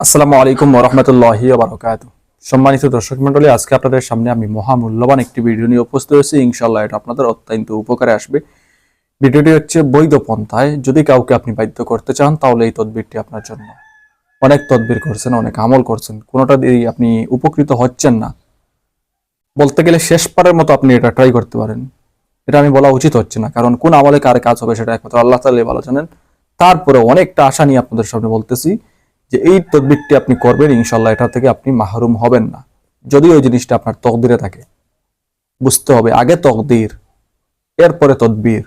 আসসালামু আলাইকুম রহমতুল্লাহি বারকাত সম্মানিত দর্শক মন্ডলী আজকে আপনাদের সামনে আমি মহামূল্যবান একটি ভিডিও নিয়ে উপস্থিত হয়েছি। ইনশাল্লাহ এটা আপনাদের অত্যন্ত উপকারে আসবে। ভিডিওটি হচ্ছে বৈধ পন্থায়। যদি কাউকে আপনি বাধ্য করতে চান, তাহলে এই তদবিরটি আপনার জন্য। অনেক তদবির করছেন, অনেক আমল করছেন। কোনোটা দিয়ে আপনি উপকৃত হচ্ছেন না। বলতে গেলে শেষ পারের মতো আপনি এটা ট্রাই করতে পারেন। এটা আমি বলা উচিত হচ্ছে না। কারণ কোন আমলে কার কাজ হবে সেটা একমাত্র আল্লাহ তাআলাই ভালো জানেন। তারপরে অনেকটা আশা নিয়ে আপনাদের সামনে বলতেছি। যে এই তদবিরটি আপনি করবেন, ইনশাল্লাহ এটা থেকে আপনি মাহরুম হবেন না। যদি ওই জিনিসটা আপনার তকদিরে থাকে। বুঝতে হবে, আগে তকদির, এরপরে তদবির।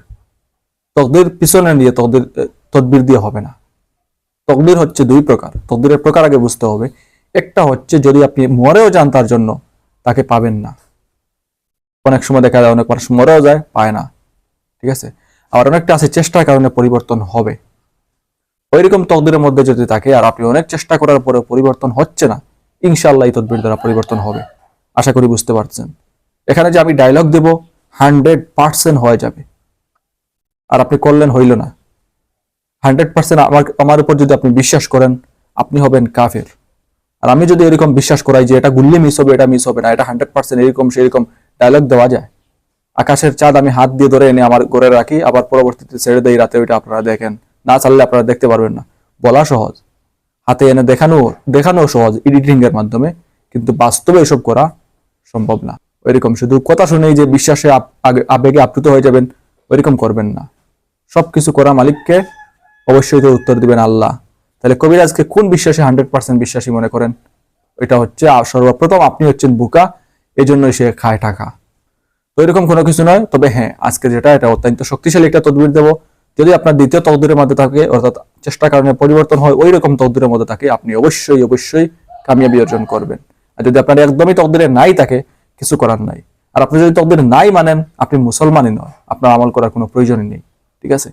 তকদির পিছনে নিয়ে তকদির তদবির দিয়ে হবে না। তকদির হচ্ছে দুই প্রকার। তকদিরের প্রকার আগে বুঝতে হবে। একটা হচ্ছে যদি আপনি মরেও যান তার জন্য, তাকে পাবেন না। অনেক সময় দেখা যায়, অনেক মানুষ মরেও যায়, পায় না। ঠিক আছে? আবার অনেকটা আছে, চেষ্টার কারণে পরিবর্তন হবে। ওইরকম তকদিরের মধ্যে যদি থাকে আর আপনি অনেক চেষ্টা করার পরে পরিবর্তন হচ্ছে না ইনশাল্লাহ এই তদবির দ্বারা পরিবর্তন হবে। আশা করি বুঝতে পারছেন। এখানে যে আমি ডায়লগ দেব হান্ড্রেড পার্সেন্ট হয়ে যাবে। আর আপনি করলেন হইল না। হান্ড্রেড পার্সেন্ট আমার আমার উপর যদি আপনি বিশ্বাস করেন, আপনি হবেন কাফের। আর আমি যদি এরকম বিশ্বাস করাই যে এটা গুল্লি মিস হবে, এটা মিস হবে না, এটা হান্ড্রেড পার্সেন্ট এরকম, সেরকম ডায়লগ দেওয়া যায়। আকাশের চাঁদ আমি হাত দিয়ে ধরে এনে আমার ঘরে রাখি, আবার পরবর্তীতে ছেড়ে দেই রাতে, ওইটা আপনারা দেখেন। না চাললে আপনারা দেখতে পারবেন না। বলা সহজ। হাতে এনে দেখানো দেখানো সহজ এডিটিং এর মাধ্যমে, কিন্তু বাস্তবে এসব করা সম্ভব না। ওইরকম শুধু কথা শুনেই যে বিশ্বাসে আবেগে আপ্লুত হয়ে যাবেন, ওইরকম করবেন না। সবকিছু করা মালিককে অবশ্যই তো উত্তর দিবেন আল্লাহ। তাহলে কবিরাজকে কোন বিশ্বাসে হান্ড্রেড পার্সেন্ট বিশ্বাসী মনে করেন? এটা হচ্ছে সর্বপ্রথম আপনি হচ্ছেন বুকা এই সে খায় টাকা। তো এরকম কোনো কিছু নয়, তবে হ্যাঁ আজকে যেটা, এটা অত্যন্ত শক্তিশালী একটা তদবির দেবো। যদি আপনার দ্বিতীয় তকদিরের মধ্যে থাকে, অর্থাৎ চেষ্টার কারণে পরিবর্তন হয়, ওই রকম তকদিরের মধ্যে থাকে, আপনি অবশ্যই অবশ্যই কামিয়াবি অর্জন করবেন। আর যদি আপনার একদমই তকদিরে নাই থাকে, কিছু করার নাই। আর আপনি যদি তকদির নাই মানেন, আপনি মুসলমানই নয়। আপনার আমল করার কোনো প্রয়োজনই নেই। ঠিক আছে?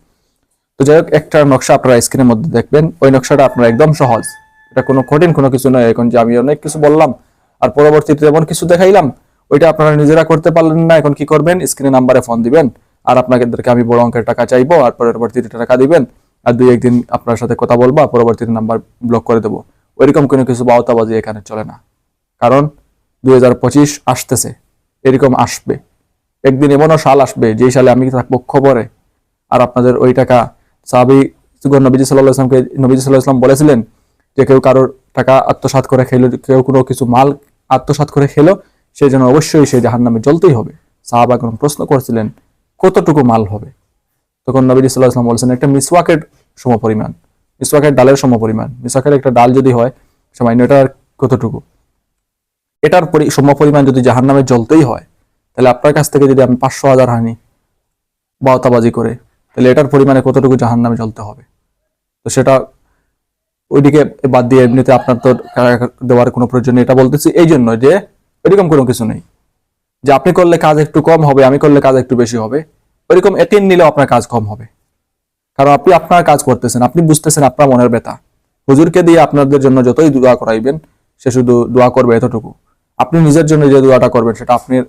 তো যাই হোক, একটা নকশা আপনারা স্ক্রিনের মধ্যে দেখবেন। ওই নকশাটা আপনার একদম সহজ। এটা কোনো কঠিন কোনো কিছু নয়। এখন যে আমি অনেক কিছু বললাম, আর পরবর্তীতে এমন কিছু দেখাইলাম, ওইটা আপনারা নিজেরা করতে পারলেন না। এখন কি করবেন? স্ক্রিনে নাম্বারে ফোন দিবেন। আর আপনাদেরকে আমি বড় অঙ্কের টাকা চাইব, আর পরবর্তীতে টাকা দিবেন, আর দুই একদিন আপনার সাথে কথা বলব, আর পরবর্তীতে নাম্বার ব্লক করে দেবো। ওইরকম কোনো কিছু বাউতাবাজি এখানে চলে না। কারণ দুই আসতেছে, এরকম আসবে। একদিন এমনও সাল আসবে, যেই সালে আমি থাকব খবরে। আর আপনাদের ওই টাকা সাহাবি নবীজি সাল্লাহ ইসলামকে নবীজি সাল্লাহ ইসলাম বলেছিলেন যে কেউ কারোর টাকা আত্মসাৎ করে খেলো, কেউ কোনো কিছু মাল আত্মসাৎ করে খেলো সেই জন্য অবশ্যই সেই জাহান নামে জ্বলতেই হবে। সাহাবা এখন প্রশ্ন করছিলেন কতটুকু মাল হবে? তখন নবীজি সাল্লাহ ইসলাম বলেছেন, একটা মিসওয়াকের সম পরিমাণ, মিসওয়াকের ডালের সম পরিমাণ, মিসওয়াকের একটা ডাল যদি হয় সামান্য এটার কতটুকু? এটার পরি- সম পরিমাণ যদি জাহান নামে জ্বলতেই হয়, তাহলে আপনার কাছ থেকে যদি আমি পাঁচশো হাজার হানি বাওতাবাজি করে, তাহলে এটার পরিমাণে কতটুকু জাহান নামে জ্বলতে হবে? তো সেটা ওইদিকে বাদ দিয়ে এমনিতে আপনার তো দেওয়ার কোনো প্রয়োজন নেই। এটা বলতেছি এই জন্য যে, এরকম কোনো কিছু নেই। যে আপনি করলে কাজ একটু কম হবে, আমি করলে কাজ একটু বেশি হবে, ওইরকম এটিন নিলেও আপনার কাজ কম হবে। কারণ আপনি আপনার কাজ করতেছেন, আপনি বুঝতেছেন আপনার মনের ব্যথা। হুজুরকে দিয়ে আপনাদের জন্য যতই দোয়া করাইবেন, সে শুধু দোয়া করবে এতটুকু। আপনি নিজের জন্য যে দোয়াটা করবেন, সেটা আপনি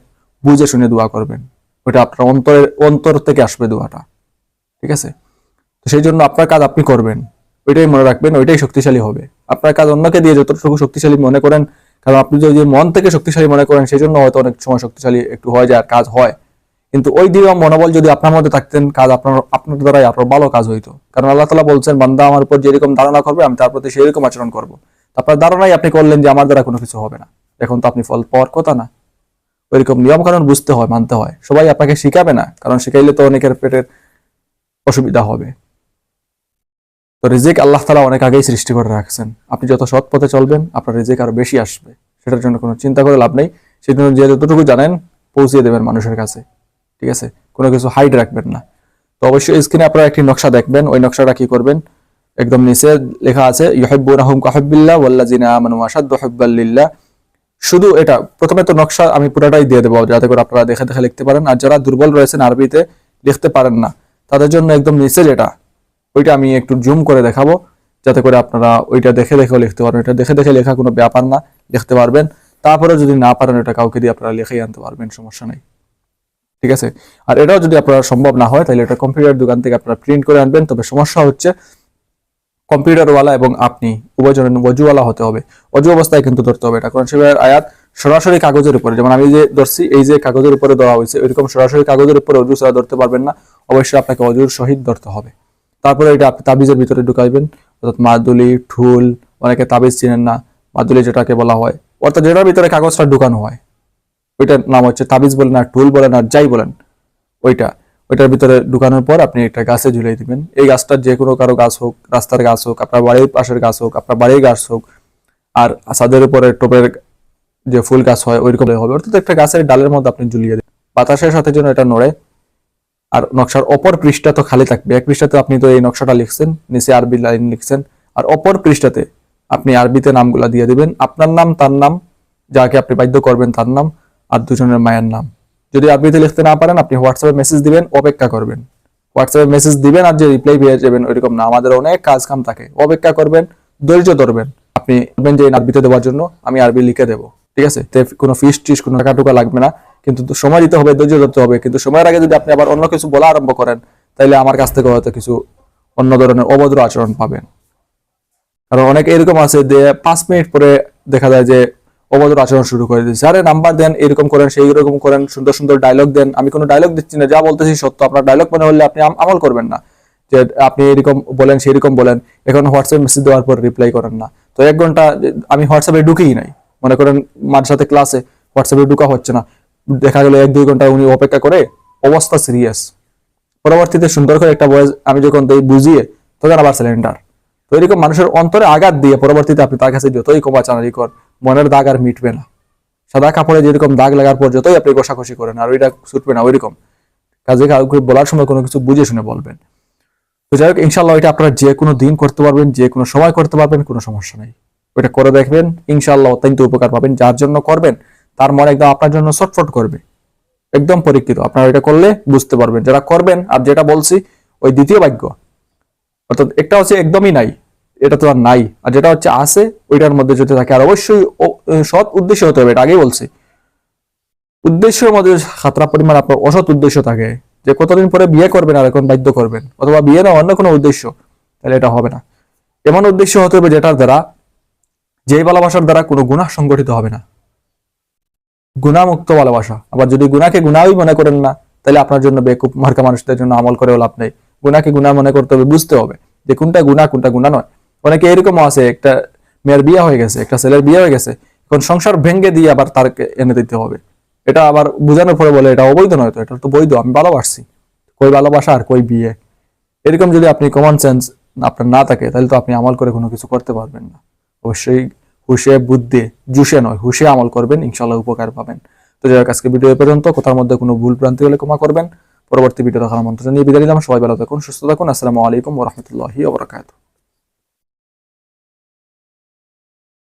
বুঝে শুনে দোয়া করবেন। ওইটা আপনার অন্তরের, অন্তর থেকে আসবে দোয়াটা। ঠিক আছে? তো সেই জন্য আপনার কাজ আপনি করবেন। ওইটাই মনে রাখবেন, ওইটাই শক্তিশালী হবে। আপনার কাজ অন্যকে দিয়ে যতটুকু শক্তিশালী মনে করেন কারণ আপনি যদি মন থেকে শক্তিশালী মনে করেন সেই জন্য হয়তো অনেক সময় শক্তিশালী একটু হয়ে যায় কাজ হয়। কিন্তু ওই দিয়ে মনোবল যদি আপনার মধ্যে থাকতেন, কাজ আপনার আপনার দ্বারাই আপনার ভালো কাজ হইতো। কারণ আল্লাহ তালা বলছেন, বান্দা আমার উপর যেরকম ধারণা করবে, আমি তার প্রতি সেরকম আচরণ করব। আপনার ধারণাই আপনি করলেন যে আমার দ্বারা কোনো কিছু হবে না। এখন তো আপনি ফল পাওয়ার কথা না। ওইরকম নিয়ম কানুন বুঝতে হয়, মানতে হয়। সবাই আপনাকে শিখাবে না, কারণ শিখাইলে তো অনেকের পেটের অসুবিধা হবে। তো রিজিক আল্লাহ তালা অনেক আগেই সৃষ্টি করে রাখছেন। আপনি যত সৎ পথে চলবেন, আপনার রিজিক আরও বেশি আসবে। সেটার জন্য কোনো চিন্তা করে লাভ নেই। সেই জন্য যে যতটুকু জানেন, পৌঁছিয়ে দেবেন মানুষের কাছে। ঠিক আছে? কোনো কিছু হাইড রাখবেন না। তো অবশ্যই স্ক্রিনে আপনারা একটি নকশা দেখবেন। ওই নকশাটা কি করবেন? একদম নিচে লেখা আছে, ইউহিব্বুনাহুম কাহুব্বিল্লাহ ওয়াল্লাযিনা আমানু আশাদ্দু হুব্বাল্লিল্লাহ শুধু এটা, প্রথমে তো নকশা আমি পুরোটাই দিয়ে দেবো, যাতে করে আপনারা দেখে দেখে লিখতে পারেন। আর যারা দুর্বল রয়েছেন আরবিতে, লিখতে পারেন না। তাদের জন্য একদম নিচে যেটা ওইটা আমি একটু জুম করে দেখাবো, যাতে করে আপনারা ওইটা দেখে দেখেও লিখতে পারবেন। এটা দেখে দেখে লেখা কোনো ব্যাপার না, লিখতে পারবেন। তারপরে যদি না পারেন এটা কাউকে দিয়ে আপনারা লিখেই আনতে পারবেন, সমস্যা নেই। ঠিক আছে? আর এটাও যদি আপনারা সম্ভব না হয়, তাহলে এটা কম্পিউটার দোকান থেকে আপনারা প্রিন্ট করে আনবেন। তবে সমস্যা হচ্ছে, কম্পিউটারওয়ালা এবং আপনি, উভয়জনের অজুওয়ালা হতে হবে। অজু অবস্থায় কিন্তু ধরতে হবে, এটা কোরআন শরীফের আয়াত সরাসরি কাগজের উপরে। যেমন আমি যে ধরছি, এই যে কাগজের উপরে দেওয়া হয়েছে, ওইরকম সরাসরি কাগজের উপরে অজু ছাড়া ধরতে পারবেন না। অবশ্যই আপনাকে অজুর সহিত ধরতে হবে। তারপরে এটা আপনি তাবিজের ভিতরে ঢুকাইবেন। অর্থাৎ মাদুলি ঠুল অনেকে তাবিজ চিনেন না। মাদুলি যেটাকে বলা হয়। অর্থাৎ যেটার ভিতরে কাগজটা ঢুকানো হয়। ওইটার নাম হচ্ছে তাবিজ বলেন আর টুল বলেন আর যাই বলেন, ওইটা। ওইটার ভিতরে ঢুকানোর পর আপনি একটা গাছে ঝুলিয়ে দিবেন। এই গাছটা যে কোনো কারও গাছ হোক, রাস্তার গাছ হোক, আপনার বাড়ির পাশের গাছ হোক, আপনার বাড়ির গাছ হোক, আর ছাদের উপরে টোপের যে ফুল গাছ হয়, ওইরকম হবে। অর্থাৎ একটা গাছের ডালের মধ্যে আপনি ঝুলিয়ে দিন বাতাসের সাথে যেন এটা নড়ে। আর নকশার অপর পৃষ্ঠা তো খালি থাকবে। এক পৃষ্ঠাতে আপনি তো এই নকশাটা লিখছেন, নিচে আরবি লাইন লিখছেন, আর অপর পৃষ্ঠাতে আপনি আরবিতে নামগুলা দিয়ে দিবেন। আপনার নাম, তার নাম, যাকে আপনি বাধ্য করবেন তার নাম, আর দুজনের মায়ের নাম। যদি আরবিতে লিখতে না পারেন, আপনি হোয়াটসঅ্যাপে মেসেজ দিবেন, অপেক্ষা করবেন। হোয়াটসঅ্যাপে মেসেজ দিবেন আর যে রিপ্লাই পেয়ে যাবেন, ওইরকম না। আমাদের অনেক কাজ কাম থাকে। অপেক্ষা করবেন, ধৈর্য ধরবেন। আপনি বলবেন যে আরবিতে দেওয়ার জন্য আমি আরবি লিখে দেবো। ঠিক আছে? কোনো ফিস টিস কোনো টাকা টুকা লাগবে না। কিন্তু সময় দিতে হবে, ধৈর্য ধরতে হবে। কিন্তু সময়ের আগে যদি আপনি আবার অন্য কিছু বলা আরম্ভ করেন তাহলে আমার কাছ থেকে হয়তো কিছু অন্য ধরনের অভদ্র আচরণ পাবেন। কারণ অনেক এরকম আছে যে পাঁচ মিনিট পরে দেখা যায় যে অভদ্র আচরণ শুরু করে দিচ্ছে আরে নাম্বার দেন, এরকম করেন, সেই রকম করেন, সুন্দর সুন্দর ডায়লগ দেন। আমি কোনো ডায়লগ দিচ্ছি না, যা বলতেছি সত্য। আপনার ডায়লগ মনে হলে আপনি আমল করবেন না। যে আপনি এরকম বলেন সেই রকম বলেন। এখন হোয়াটসঅ্যাপ মেসেজ দেওয়ার পর রিপ্লাই করেন না। তো এক ঘণ্টা, আমি হোয়াটসঅ্যাপে ঢুকেই নাই। মনে করেন মার সাথে ক্লাসে হোয়াটসঅ্যাপে ঢুকা হচ্ছে না। দেখা গেল এক দুই ঘণ্টা উনি অপেক্ষা করে, অবস্থা সিরিয়াস পরবর্তীতে সুন্দর করে একটা বয়স আমি যখন দেই বুঝিয়ে তখন আবার সিলিন্ডার তো এরকম মানুষের অন্তরে আঘাত দিয়ে পরবর্তীতে আপনি তার কাছে যতই কমা চানারি কর, মনের দাগ আর মিটবে না। সাদা কাপড়ে যেরকম দাগ লাগার পর যতই আপনি কষাকষি করেন, আর ওইটা ছুটবে না, ওইরকম। কাজে কাউকে বলার সময় কোনো কিছু বুঝে শুনে বলবেন। তো যাই হোক ইনশাল্লাহ এটা আপনারা যে কোনো দিন করতে পারবেন, যে কোনো সময় করতে পারবেন, কোনো সমস্যা নেই। ওইটা করে দেখবেন ইনশাল্লাহ অত্যন্ত উপকার পাবেন, যার জন্য করবেন। তার মনে একদম আপনার জন্য ছটফট করবে। একদম পরীক্ষিত। আপনারা এটা করলে বুঝতে পারবেন। যারা করবেন, আর যেটা বলছি, ওই দ্বিতীয় বাক্য অর্থাৎ একটা হচ্ছে একদমই নাই, এটা তো আর নাই। আর যেটা হচ্ছে আছে, ওইটার মধ্যে যদি থাকে, আর অবশ্যই সৎ উদ্দেশ্য হতে হবে, এটা আগেই বলছি। উদ্দেশ্যের মধ্যে খাতরা পরিমাণ আপনার অসৎ উদ্দেশ্য থাকে। যে কতদিন পরে বিয়ে করবেন আর এখন বাধ্য করবেন, অথবা বিয়ে না, অন্য কোনো উদ্দেশ্য, তাহলে এটা হবে না। এমন উদ্দেশ্য হতে হবে যেটার দ্বারা, যেই ভালোবাসার দ্বারা কোনো গুণা সংগঠিত হবে না। গুণামুক্ত ভালোবাসা। আবার যদি গুণাকে গুনাহই মনে করেন না, তাহলে আপনার জন্য বেকুব মার্কা মানুষদের জন্য আমল করেও লাভ নেই। গুনাকে গুনাহ মনে করতে হবে, বুঝতে হবে যে কোনটা গুনাহ কোনটা গুনাহ নয়। অনেকে এরকমও আছে, একটা মেয়ের বিয়ে হয়ে গেছে, একটা ছেলের বিয়ে হয়ে গেছে, এখন সংসার ভেঙ্গে দিয়ে আবার তারকে এনে দিতে হবে। এটা আবার বোঝানোর পরে বলে, এটা অবৈধ নয় তো, এটা তো বৈধ, আমি ভালোবাসছি। কই ভালোবাসা আর কই বিয়ে? এরকম যদি আপনি কমন সেন্স আপনার না থাকে, তাহলে তো আপনি আমল করে কোনো কিছু করতে পারবেন না। অবশ্যই হুশে বুদ্ধি জুসে নয়, হুশে আমল করবেন ইনশাল্লাহ উপকার পাবেন। তো যাই হোক, আজকে ভিডিও পর্যন্ত। কোথার মধ্যে কোনো ভুল ভ্রান্তি হলে ক্ষমা করবেন। পরবর্তী ভিডিও দেখার মন্ত্র নিয়ে বিদায় নিলাম। সবাই ভালো থাকুন, সুস্থ থাকুন। আসসালামু আলাইকুম ওরহমতুল্লাহি ওবরাকাতুহ